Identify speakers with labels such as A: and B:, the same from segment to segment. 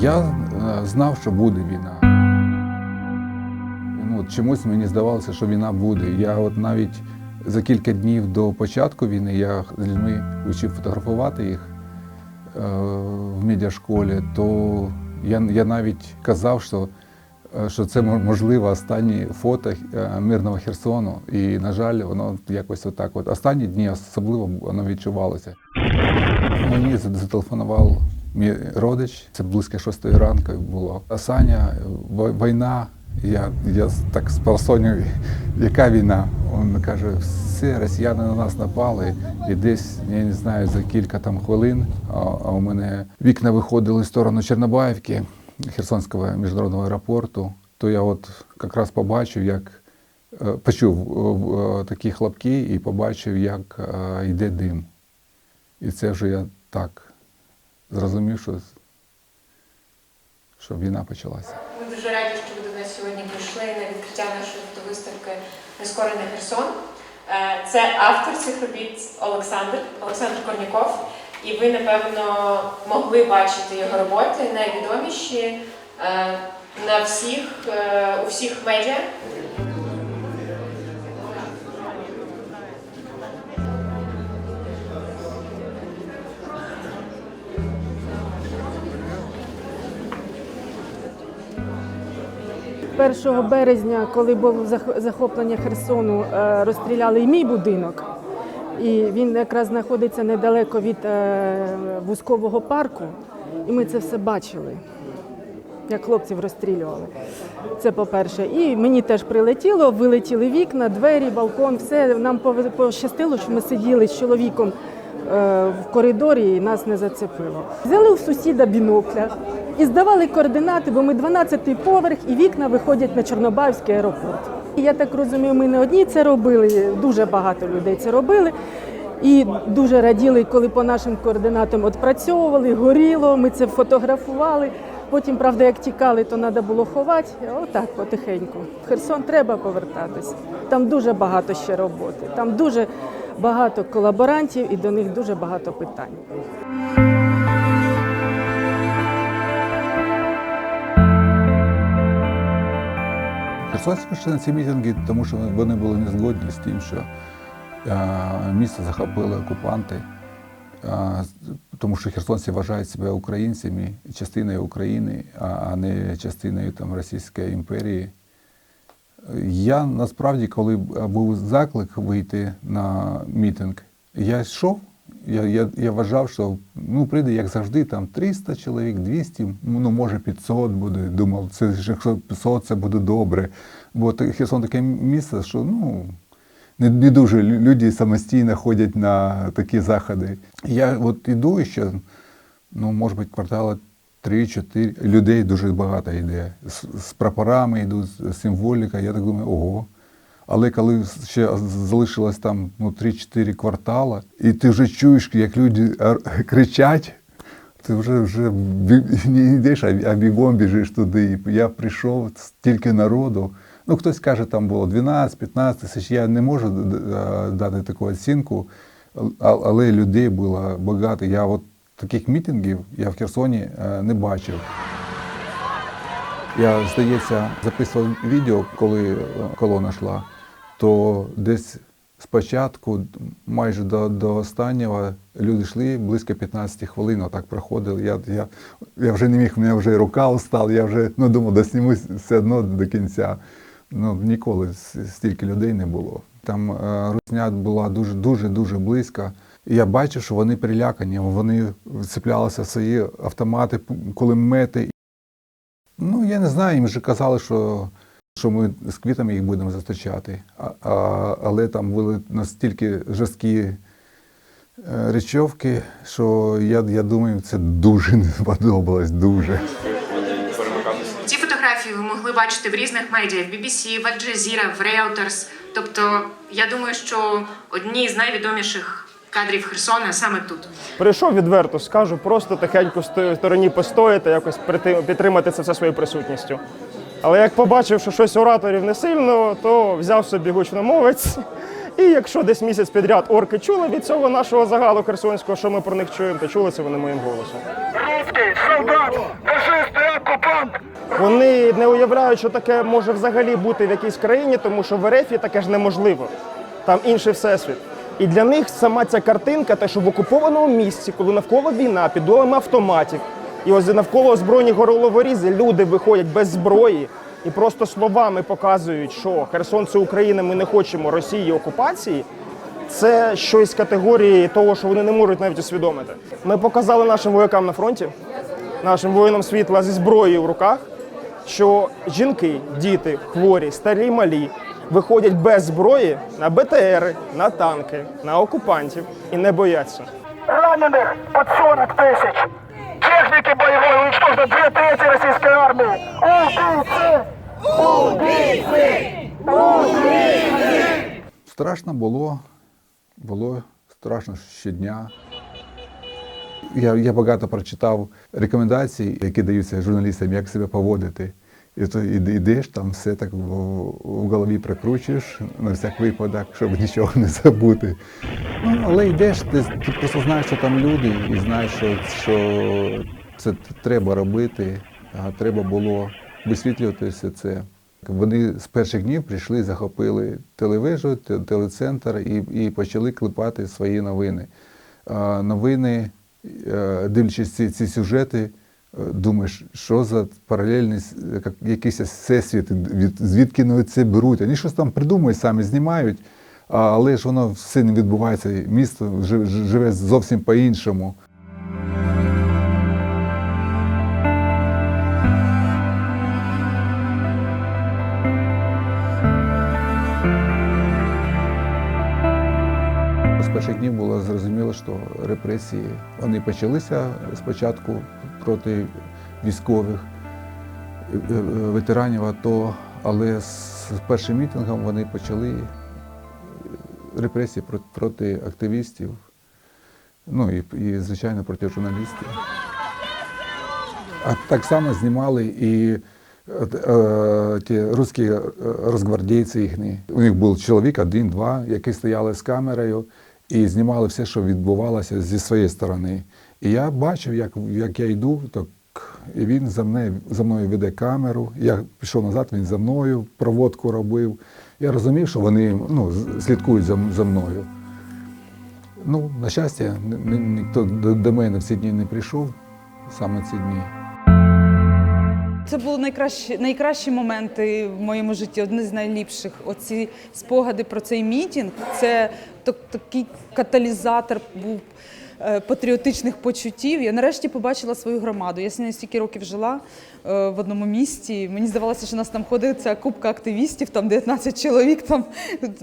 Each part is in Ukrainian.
A: Я е, знав, що буде війна. Ну, чомусь мені здавалося, що війна буде. Я от навіть за кілька днів до початку війни я з людьми вчив фотографувати їх е, в медіашколі, то я, я навіть казав, що, е, що це можливо останні фото мирного Херсону. І, на жаль, воно якось отак. От. Останні дні особливо воно відчувалося. Мені за- зателефонував мій родич, це близько шостої ранку було. А Саня, війна. Я, я так з парасонів, яка війна? Він каже, все, росіяни на нас напали, і десь, я не знаю, за кілька там хвилин, а, а у мене вікна виходили в сторону Чорнобаївки, Херсонського міжнародного аеропорту, то я от якраз побачив, як е, почув е, е, такі хлопки і побачив, як йде дим. І це вже я так зрозумів, що, що війна почалася.
B: Ми дуже раді, що ви до нас сьогодні прийшли на відкриття нашої фотовиставки Нескорений Херсон. Е, Це автор цих робіт Олександр, Олександр Корніков. І ви, напевно, могли бачити його роботи найвідоміші е, на всіх, е, у всіх медіа.
C: Першого березня, коли було зах- захоплення Херсону, е, розстріляли і мій будинок. І він якраз знаходиться недалеко від е, вузкового парку. І ми це все бачили, як хлопців розстрілювали. Це по-перше. І мені теж прилетіло, вилетіли вікна, двері, балкон, все. Нам пощастило, що ми сиділи з чоловіком е, в коридорі і нас не зацепило. Взяли у сусіда бінокля і здавали координати, бо ми 12-й поверх і вікна виходять на Чорнобаївський аеропорт. І я так розумію, ми не одні це робили, дуже багато людей це робили. І дуже раділи, коли по нашим координатам відпрацьовували, горіло, ми це фотографували. Потім, правда, як тікали, то треба було ховати. Отак, потихеньку. В Херсон треба повертатись. Там дуже багато ще роботи. Там дуже багато колаборантів і до них дуже багато питань.
A: Херсонці пішли на ці мітинги, тому що вони були не згодні з тим, що е, місто захопили окупанти, е, тому що херсонці вважають себе українцями, частиною України, а не частиною там, Російської імперії. Я насправді, коли був заклик вийти на мітинг, я йшов. Я, я, я вважав, що ну, прийде, як завжди, там 300 чоловік, 200, ну може 500 буде. Думав, це якщо 500, це буде добре. Бо Херсон таке місце, що ну, не, не дуже люди самостійно ходять на такі заходи. Я от іду ще, ну, може бути, квартала 3-4 людей дуже багато йде. З, з прапорами йдуть, з символіка. Я так думаю, ого. Але коли ще залишилось там ну, 3-4 квартала, і ти вже чуєш, як люди кричать, ти вже вже не йдеш, а бігом біжиш туди. І Я прийшов стільки народу. Ну, хтось каже, там було 12-15 тисяч. Я не можу дати таку оцінку, але людей було багато. Я от таких мітингів я в Херсоні е, не бачив. Я, здається, записував відео, коли е, колона йшла, то десь спочатку, майже до, до останнього, люди йшли близько 15 хвилин, отак проходили. Я, я, я вже не міг, у мене вже рука устала, я вже ну, думав, досніму все одно до кінця. Ну, ніколи стільки людей не було. Там е, русня була дуже дуже дуже близько. І я бачив, що вони прилякані, вони вцеплялися в свої автомати, кулемети. Ну, я не знаю, їм вже казали, що, що ми з квітами їх будемо зустрічати. А, а, але там були настільки жорсткі е, речовки, що я, я думаю, це дуже не сподобалось, дуже.
B: Ці фотографії ви могли бачити в різних медіа: в BBC, в Al Jazeera, в Reuters. Тобто, я думаю, що одні з найвідоміших кадрів Херсона саме тут.
D: Прийшов відверто, скажу, просто тихенько стороні постояти, якось підтримати це все своєю присутністю. Але як побачив, що щось ораторів не сильно, то взяв собі гучномовець. І якщо десь місяць підряд орки чули від цього нашого загалу херсонського, що ми про них чуємо, то чули це вони моїм голосом.
E: Русский, солдат, фашист і окупант.
D: Вони не уявляють, що таке може взагалі бути в якійсь країні, тому що в РФ таке ж неможливо. Там інший всесвіт. І для них сама ця картинка, те, що в окупованому місці, коли навколо війна, під долами автоматів, і ось навколо озброєні горловорізи, люди виходять без зброї і просто словами показують, що Херсон це Україна, ми не хочемо Росії окупації. Це щось категорії того, що вони не можуть навіть усвідомити. Ми показали нашим воякам на фронті, нашим воїнам світла зі зброєю в руках, що жінки, діти, хворі, старі малі виходять без зброї на БТРи, на танки, на окупантів і не бояться.
E: Ранених под 40 тисяч. Техніки бойової уничтожено дві треті російської армії. Убийці!
A: Страшно було, було страшно щодня. Я, я багато прочитав рекомендацій, які даються журналістам, як себе поводити. І то йдеш, там все так в, в голові прикручуєш на всяк випадок, щоб нічого не забути. Ну, але йдеш, ти, ти просто знаєш, що там люди, і знаєш, що, що це треба робити, треба було висвітлювати все це. Вони з перших днів прийшли, захопили телевежу, телецентр і, і почали клепати свої новини. А, новини, е, дивлячись ці, ці сюжети, е, думаєш, що за паралельний якийсь всесвіт, від, звідки вони це беруть. Вони щось там придумують, самі знімають, але ж воно все не відбувається. Місто жи- жи- живе зовсім по-іншому. Зрозуміло, що репресії вони почалися спочатку проти військових е, е, ветеранів АТО, але з першим мітингом вони почали е, репресії проти, активістів, ну і, і звичайно проти журналістів. А так само знімали і ті русські розгвардійці їхні. У них був чоловік, один-два, які стояли з камерою і знімали все, що відбувалося зі своєї сторони. І я бачив, як, як я йду, так, і він за мною, за мною веде камеру. Я пішов назад, він за мною проводку робив. Я розумів, що вони ну, слідкують за, за мною. Ну, на щастя, ні- ні- ніхто до мене в ці дні не прийшов, саме ці дні.
F: Це були найкращі, найкращі моменти в моєму житті, одні з найліпших. Оці спогади про цей мітінг. Це так- такий каталізатор був е, патріотичних почуттів. Я нарешті побачила свою громаду. Я нею стільки років жила в одному місті. Мені здавалося, що у нас там ходить ця купка активістів, там 19 чоловік, там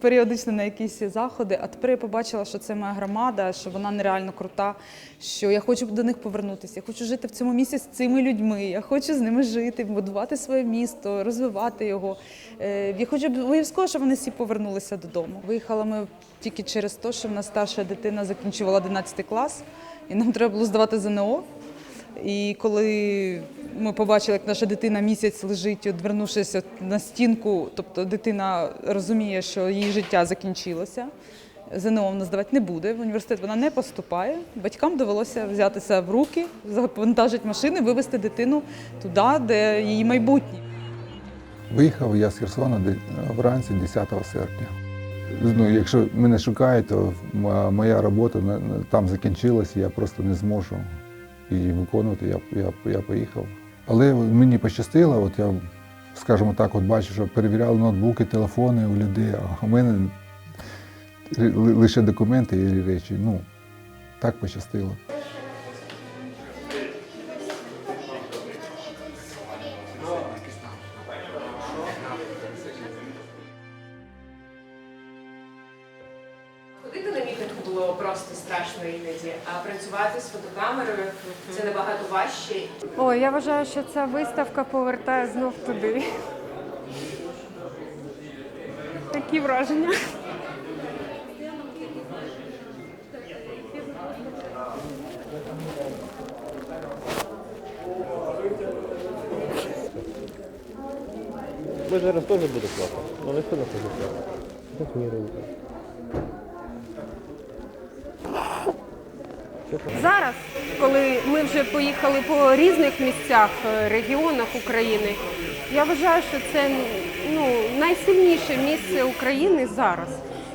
F: періодично на якісь заходи. А тепер я побачила, що це моя громада, що вона нереально крута, що я хочу до них повернутися. Я хочу жити в цьому місті з цими людьми. Я хочу з ними жити, будувати своє місто, розвивати його. Е, Я хочу обов'язково, щоб вони всі повернулися додому. Виїхала ми тільки через те, що в нас старша дитина закінчувала 11 клас, і нам треба було здавати ЗНО. І коли ми побачили, як наша дитина місяць лежить, одвернувшись от на стінку, тобто дитина розуміє, що її життя закінчилося. ЗНО вона здавати не буде, в університет вона не поступає. Батькам довелося взятися в руки, завантажити машини, вивезти дитину туди, де її майбутнє.
A: Виїхав я з Херсона вранці 10 серпня. Ну, якщо мене шукають, то моя робота там закінчилася, я просто не зможу її виконувати. Я, я, я поїхав. Але мені пощастило, от я, скажімо так, от бачу, що перевіряли ноутбуки, телефони у людей, а у мене ли- ли- лише документи і речі. Ну, так пощастило.
B: Страшно іноді, а працювати з фотокамерою це набагато важче.
G: Ой, я вважаю, що ця виставка повертає знов туди. Такі враження.
H: Ми зараз теж буде плакати, але ніхто не хоче плакати. Як мені робити?
G: Зараз, коли ми вже поїхали по різних місцях, е, регіонах України, я вважаю, що це ну, найсильніше місце України зараз.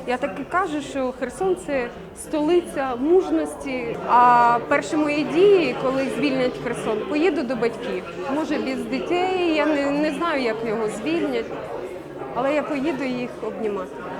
G: Я так і кажу, що Херсон це столиця мужності. А перші мої дії, коли звільнять Херсон, поїду до батьків. Може, без дітей, я не, не знаю, як його звільнять, але я поїду їх обнімати.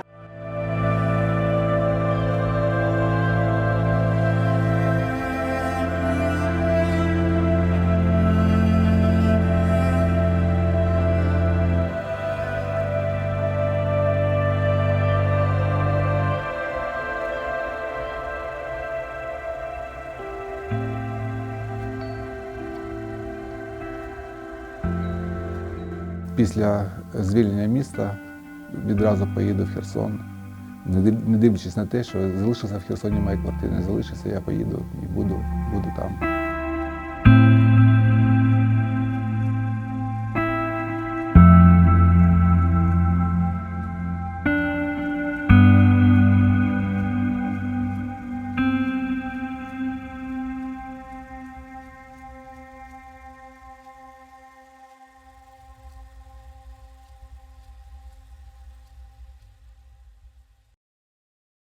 A: Після звільнення міста відразу поїду в Херсон. Не дивлячись на те, що залишився в Херсоні, моя квартира не залишиться, я поїду і буду, буду там.